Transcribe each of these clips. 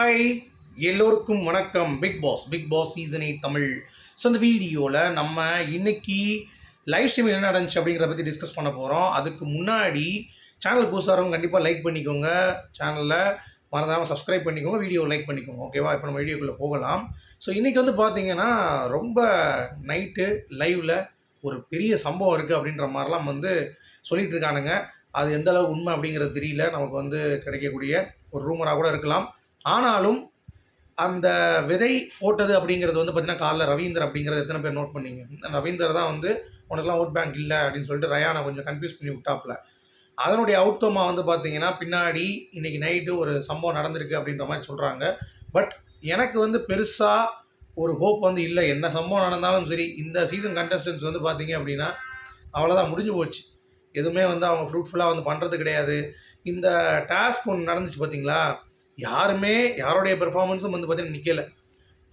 Hi எல்லோருக்கும் வணக்கம். Bigg Boss Bigg Boss season eight Tamil. So இந்த வீடியோவில் நம்ம இன்னைக்கு லைவ் ஸ்ட்ரீம் என்ன நடந்துச்சு அப்படிங்கிறத பற்றி டிஸ்கஸ் பண்ண போகிறோம் அதுக்கு முன்னாடி சேனல் புதுசாகிறவங்க கண்டிப்பாக லைக் பண்ணிக்கோங்க. சேனலில் மறந்தாமல் சப்ஸ்கிரைப் பண்ணிக்கோங்க. வீடியோ லைக் பண்ணிக்கோங்க. ஓகேவா இப்போ நம்ம வீடியோக்குள்ளே போகலாம். ஸோ இன்றைக்கி வந்து பார்த்தீங்கன்னா ரொம்ப நைட்டு லைவில் ஒரு பெரிய சம்பவம் இருக்குது அப்படின்ற மாதிரிலாம் வந்து சொல்லிகிட்டு இருக்கானுங்க. அது எந்த அளவு உண்மை அப்படிங்கிறது தெரியல. நமக்கு வந்து கிடைக்கக்கூடிய ஒரு ரூமராக கூட இருக்கலாம். ஆனாலும் அந்த விதை போட்டது அப்படிங்கிறது வந்து பார்த்தீங்கன்னா காலைல ரவீந்தர் அப்படிங்கிறது எத்தனை பேர் நோட் பண்ணீங்க? ரவீந்தர் தான் வந்து உனக்குலாம் ஓட் பேங்க் இல்லை அப்படின்னு சொல்லிட்டு ரயானை கொஞ்சம் கன்ஃபியூஸ் பண்ணி விட்டாப்புல. அதனுடைய அவுட்கம்மாக வந்து பார்த்தீங்கன்னா பின்னாடி இன்னைக்கு நைட்டு ஒரு சம்பவம் நடந்திருக்கு அப்படின்ற மாதிரி சொல்கிறாங்க பட் எனக்கு வந்து பெருசாக ஒரு ஹோப் வந்து இல்லை. என்ன சம்பவம் நடந்தாலும் சரி இந்த சீசன் கண்டஸ்டன்ஸ் வந்து பார்த்தீங்க அப்படின்னா அவ்வளோதான் முடிஞ்சு போச்சு. எதுவுமே வந்து அவங்க ஃப்ரூட்ஃபுல்லாக வந்து பண்ணுறது கிடையாது. இந்த டாஸ்க் ஒன்று நடந்துச்சு பார்த்தீங்களா? யாருமே யாருடைய பெர்ஃபார்மன்ஸும் வந்து பார்த்தீங்கன்னா நிற்கலை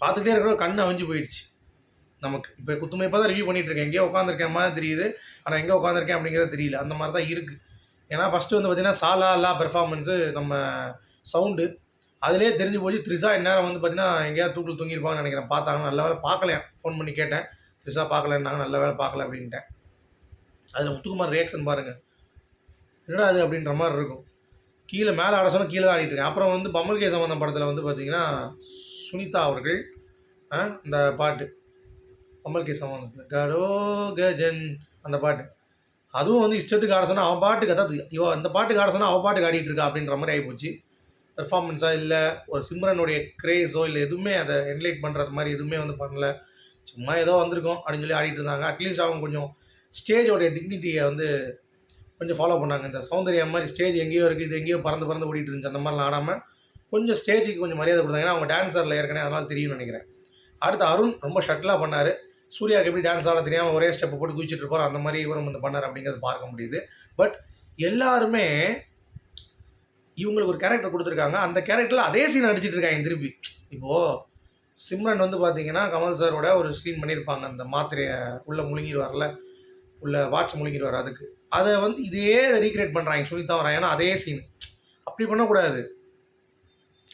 பார்த்துக்கிட்டே இருக்கிற கண் அவிஞ்சு போயிடுச்சு. நமக்கு. இப்போ குத்துமைப்பாக தான் ரிவ்யூ பண்ணிகிட்ருக்கேன் எங்கேயோ உட்காந்துருக்கேன் மாதிரி தெரியுது. ஆனால் எங்கே உட்காந்துருக்கேன் அப்படிங்கிறது தெரியல. அந்த மாதிரி தான் இருக்குது ஏன்னா ஃபஸ்ட்டு வந்து பார்த்தீங்கன்னா சாலா லா பெர்ஃபார்மன்ஸு நம்ம சவுண்டு அதிலே தெரிஞ்சு போச்சு த்ரிஷா இந்நேரம் வந்து பார்த்தீங்கன்னா எங்கேயாவது தூக்கில் தூங்கியிருப்பாங்கன்னு நினைக்கிறேன். பார்த்தாங்க நல்ல வேலை பார்க்கலையா ஃபோன் பண்ணி கேட்டேன். த்ரிஷா பார்க்கலன்னாங்க நல்ல வேலை பார்க்கல அப்படின்ட்டேன். அதில் முத்துக்குமார் ரியாக்ஷன் பாருங்கள் என்னடா அது அப்படின்ற மாதிரி இருக்கும். கீழே மேலே ஆட சொன்னால் கீழே தான் ஆடிட்டு இருக்கேன். அப்புறம் வந்து பம்மல் கே சம்பந்தம் படத்தில் வந்து பார்த்தீங்கன்னா சுனிதா அவர்கள் இந்த பாட்டு. பம்மல் கே சம்பந்தத்தில். கடோ கஜன் அந்த பாட்டு. அதுவும் வந்து இஷ்டத்துக்கு ஆட சொன்னால் அவன் பாட்டுக்கு அதாவது இவ அந்த பாட்டுக்கு ஆட சொன்னால் அவன் பாட்டுக்கு ஆடிட்டு இருக்கா அப்படின்ற மாதிரி ஆகிப்போச்சு பெர்ஃபார்மன்ஸாக இல்லை ஒரு சிம்ரனுடைய கிரேஸோ இல்லை எதுவுமே அதை என்லைட் பண்ணுறது மாதிரி எதுவுமே வந்து பண்ணல. சும்மா ஏதோ வந்திருக்கோம் அப்படின்னு சொல்லி ஆடிட்டு இருந்தாங்க. அட்லீஸ்ட் அவங்க கொஞ்சம் ஸ்டேஜோடைய டிக்னிட்டியை வந்து கொஞ்சம் ஃபாலோ பண்ணாங்க. இந்த சௌந்தர்யம் மாதிரி ஸ்டேஜ் எங்கேயோ இருக்குது இது எங்கேயோ பறந்து பறந்து ஓடிட்டு இருந்துச்சு அந்த மாதிரிலாம் ஆடாமல் கொஞ்சம் ஸ்டேஜுக்கு கொஞ்சம் மரியாதை கொடுத்தாங்க ஏன்னா அவங்க டான்ஸரில் ஏற்கனவே அதனால் தெரியும்னு நினைக்கிறேன். அடுத்து அருண் ரொம்ப ஷட்டிலாக பண்ணார். சூர்யாவுக்கு எப்படி டான்ஸ் ஆட தெரியாமல் ஒரே ஸ்டெப் போட்டு குதிச்சுட்டு இருப்பார் அந்த மாதிரி இவரும் வந்து பண்ணார் அப்படிங்கிறது பார்க்க முடியுது. பட் எல்லாருமே இவங்களுக்கு ஒரு கேரக்டர் கொடுத்துருக்காங்க. அந்த கேரக்டரில் அதே சீன் அடிச்சிட்டு இருக்காங்க திருப்பி. இப்போது சிம்ரன் வந்து பார்த்தீங்கன்னா கமல் சாரோட ஒரு சீன் பண்ணியிருப்பாங்க அந்த மாத்திரையை உள்ளே முழுங்கிடுவார்ல உள்ள வாட்ச் முழுங்கிடுவார் அதுக்கு. அதை வந்து இதே ரீக்ரியேட் பண்ணுறாங்க சுனிதா வராங்கன்னா அதே சீன் அப்படி பண்ணக்கூடாது.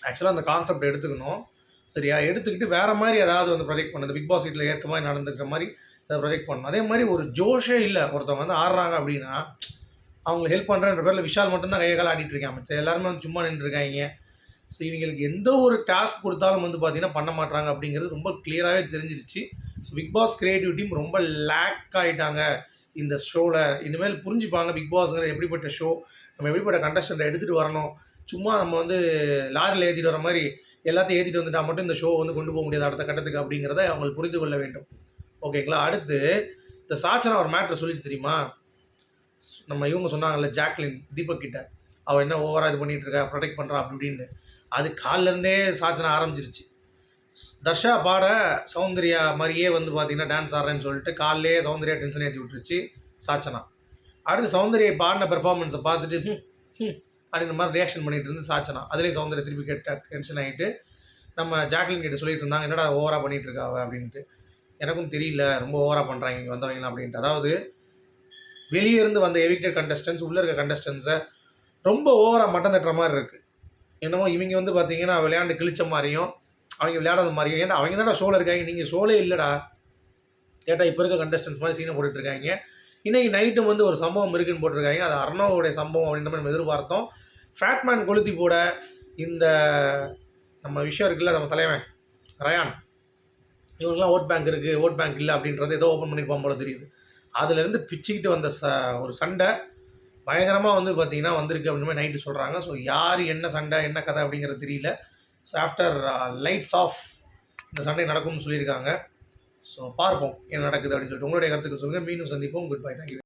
ஆக்சுவலாக அந்த கான்செப்ட் எடுத்துக்கணும். சரியா? எடுத்துக்கிட்டு வேறு மாதிரி ஏதாவது வந்து ப்ரொஜெக்ட் பண்ணுது பிக் பாஸ் வீட்டில் ஏற்ற மாதிரி நடந்துக்கிற மாதிரி அதை ப்ரொஜெக்ட் பண்ணணும் அதே மாதிரி ஒரு ஜோஷே இல்லை. ஒருத்தவங்க வந்து ஆடுறாங்க அப்படின்னா அவங்க ஹெல்ப் பண்ணுறன்ற பேரில் விஷால் மட்டும்தான் கையை கால ஆடிட்டு இருக்காங்க. எல்லாருமே வந்து சும்மா நின்றுருக்காங்க ஸோ இவங்களுக்கு எந்த ஒரு டாஸ்க் கொடுத்தாலும் வந்து பார்த்தீங்கன்னா பண்ண மாட்டாங்க அப்படிங்கிறது ரொம்ப கிளியராகவே தெரிஞ்சிருச்சு. So Bigg Boss creative team ரொம்ப லேக் ஆகிட்டாங்க இந்த ஷோவில் இனிமேல் புரிஞ்சுப்பாங்க பிக் பாஸ்ங்கிற எப்படிப்பட்ட ஷோ நம்ம எப்படிப்பட்ட கண்டஸ்டண்ட்டை எடுத்துகிட்டு வரணும். சும்மா நம்ம வந்து லாரியில் ஏற்றிட்டு வர மாதிரி எல்லாத்தையும் ஏற்றிட்டு வந்துட்டால் மட்டும் இந்த ஷோ வந்து கொண்டு போக முடியாது அடுத்த கட்டத்துக்கு அப்படிங்கிறத அவங்களுக்கு புரிந்து கொள்ள வேண்டும். ஓகேங்களா அடுத்து இந்த சாச்சனா ஒரு மேட்ரு சொல்லிச்சு தெரியுமா? நம்ம இவங்க சொன்னாங்கல்ல ஜாக்லின் தீபக் கிட்ட. அவள் என்ன ஓவராக இது பண்ணிகிட்டு இருக்கா ப்ரொடெக்ட் பண்ணுறா அப்படி இப்படின்னு. அது காலிலேருந்தே சாச்சனை ஆரம்பிச்சிருச்சு. தர்ஷா பாட சௌந்தர்யா மாதிரியே வந்து பார்த்தீங்கன்னா டான்ஸ் ஆடுறேன்னு சொல்லிட்டு காலையிலே சௌந்தர்யா டென்ஷன் ஏற்றி விட்டுருச்சு சாச்சனா. அடுத்து சௌந்தர்யை பாடின பெர்ஃபார்மன்ஸை பார்த்துட்டு அப்படின்ற மாதிரி ரியாக்ஷன் பண்ணிட்டு இருந்து சாச்சனா. அதுலேயே சௌந்தர்யா திருப்பி கேட்ட டென்ஷன் ஆகிட்டு நம்ம ஜாக்லின் கிட்ட சொல்லிட்டு இருந்தாங்க என்னடா ஓவராக பண்ணிகிட்டு இருக்காவ அப்படின்ட்டு. எனக்கும் தெரியல ரொம்ப ஓவராக பண்ணுறாங்க இங்கே வந்தவங்களாம் அப்படின்ட்டு. அதாவது வெளியே இருந்து வந்த எவிக்டட் கண்டஸ்டன்ஸ் உள்ளே இருக்க கண்டஸ்டன்ஸை ரொம்ப ஓவராக மட்டம் தட்டுற மாதிரி இருக்குது என்னமோ இவங்க வந்து பார்த்தீங்கன்னா விளையாண்டு கிழிச்ச மாதிரியும் அவங்க விளையாடாத மாதிரியும் ஏன்னா அவங்க தானே ஷோவில் இருக்காங்க. நீங்கள் ஷோலே இல்லைடா. கேட்டால் இப்போ இருக்க கண்டஸ்டன்ஸ் மாதிரி சீனை போட்டுட்ருக்காங்க இன்றைக்கி நைட்டும் வந்து ஒரு சம்பவம் இருக்குன்னு போட்டிருக்காங்க. அது அர்ணவோடைய சம்பவம் அப்படின்ற மாதிரி நம்ம எதிர்பார்த்தோம். ஃபேட்மேன் கொளுத்தி போட இந்த நம்ம விஷயம் இருக்குல்ல நம்ம தலைவன் ரயான். இவங்கெல்லாம் ஓட் பேங்க் இருக்குது ஓட் பேங்க் இல்லை அப்படின்றத ஏதோ ஓப்பன் பண்ணியிருப்பான் போல தெரியுது. அதுலேருந்து பிச்சுக்கிட்டு வந்த ச ஒரு சண்டை பயங்கரமாக வந்து பார்த்திங்கன்னா வந்திருக்கு அப்படின்ற மாதிரி நைட்டு சொல்கிறாங்க ஸோ யார் என்ன சண்டை என்ன கதை அப்படிங்கிறது தெரியல. ஸோ ஆஃப்டர் லைட்ஸ் ஆஃப் இந்த சண்டை நடக்கும்னு சொல்லியிருக்காங்க. ஸோ பார்ப்போம் என்ன நடக்குது அப்படின்னு சொல்லிட்டு உங்களுடைய கருத்துக்கு சொல்லுங்கள் மீண்டும் சந்திப்போம். Good bye thank you